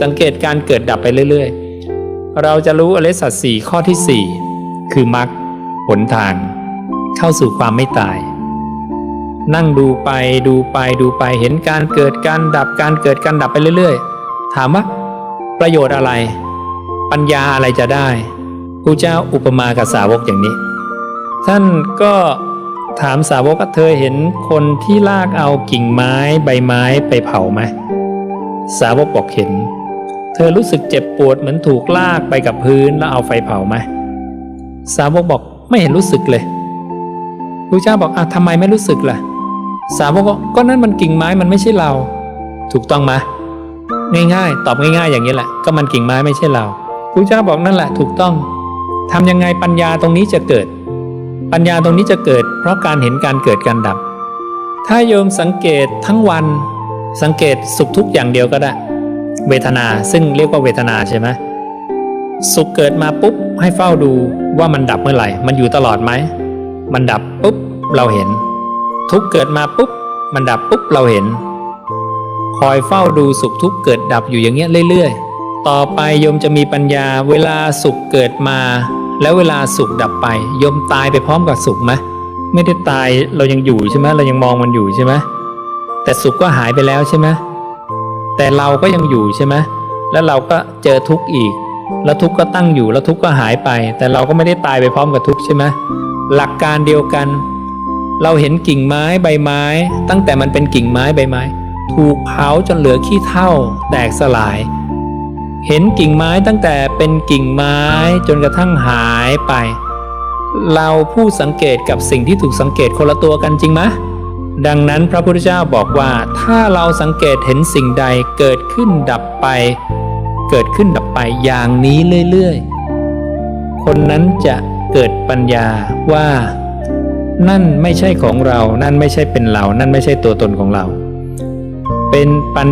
สังเกตการเกิดดับไปเรื่อยๆ เราจะรู้อริสัจสี่ข้อที่สี่คือมรรคหนทาง เข้าสู่ความไม่ตาย นั่งดูไปดูไปดูไปเห็นการเกิดการดับการเกิดการดับไปเรื่อยๆ ถามว่าประโยชน์อะไร ปัญญาอะไรจะได้พระเจ้าอุปมากับสาวกอย่างนี้ ท่านก็ถามสาวกเธอเห็นคนที่ลากเอากิ่งไม้ใบไม้ไปเผาไหมสาวกบอกเห็น เธอรู้สึกเจ็บปวดเหมือนถูกลากไปกับพื้นแล้วเอาไฟเผาไหมสาวกบอกไม่เห็นรู้สึกเลยพระเจ้าบอกอะทำไมไม่รู้สึกล่ะ สาวกบอกก็นั่นมันกิ่งไม้มันไม่ใช่เรา ถูกต้องไหมง่ายๆ ตอบง่ายๆ อย่างนี้แหละ ก็มันกิ่งไม้ไม่ใช่เราพระเจ้าบอกนั่นแหละ ถูกต้องทำยังไงปัญญาตรงนี้จะเกิด ปัญญาตรงนี้จะเกิด เพราะการเห็นการเกิดการดับ ถ้าโยมสังเกตทั้งวัน สังเกตสุขทุกข์อย่างเดียวก็ได้ เวทนาซึ่งเรียกว่าเวทนาใช่ไหมสุขเกิดมาปุ๊บให้เฝ้าดูว่ามันดับเมื่อไหร่ มันอยู่ตลอดไหม มันดับปุ๊บเราเห็น ทุกเกิดมาปุ๊บมันดับปุ๊บเราเห็น คอยเฝ้าดูสุขทุกเกิดดับอยู่อย่างเงี้ยเรื่อยๆ ต่อไปโยมจะมีปัญญาเวลาสุขเกิดมา แล้วเวลาสุขดับไปโยมตายไปพร้อมกับสุขไหมไม่ได้ตายเรายังอยู่ใช่ไหมเรายังมองมันอยู่ใช่ไหมแต่สุขก็หายไปแล้วใช่ไหม แต่เราก็ยังอยู่ใช่ไหมแล้วเราก็เจอทุกข์อีก แล้วทุกข์ก็ตั้งอยู่แล้วทุกข์ก็หายไป แต่เราก็ไม่ได้ตายไปพร้อมกับทุกข์ใช่ไหมหลักการเดียวกัน เราเห็นกิ่งไม้ใบไม้ ตั้งแต่มันเป็นกิ่งไม้ใบไม้ ถูกเผาจนเหลือขี้เถ้าแตกสลาย เห็นกิ่งไม้ตั้งแต่เป็นกิ่งไม้จนกระทั่งหายไป เราผู้สังเกตกับสิ่งที่ถูกสังเกตคนละตัวกันจริงไหม ดังนั้นพระพุทธเจ้าบอกว่าถ้าเราสังเกตเห็นสิ่งใดเกิดขึ้นดับไป เกิดขึ้นดับไปอย่างนี้เรื่อยๆ คนนั้นจะเกิดปัญญาว่า นั่นไม่ใช่ของเรา นั่นไม่ใช่เป็นเรา นั่นไม่ใช่ตัวตนของเรา เป็นปัญ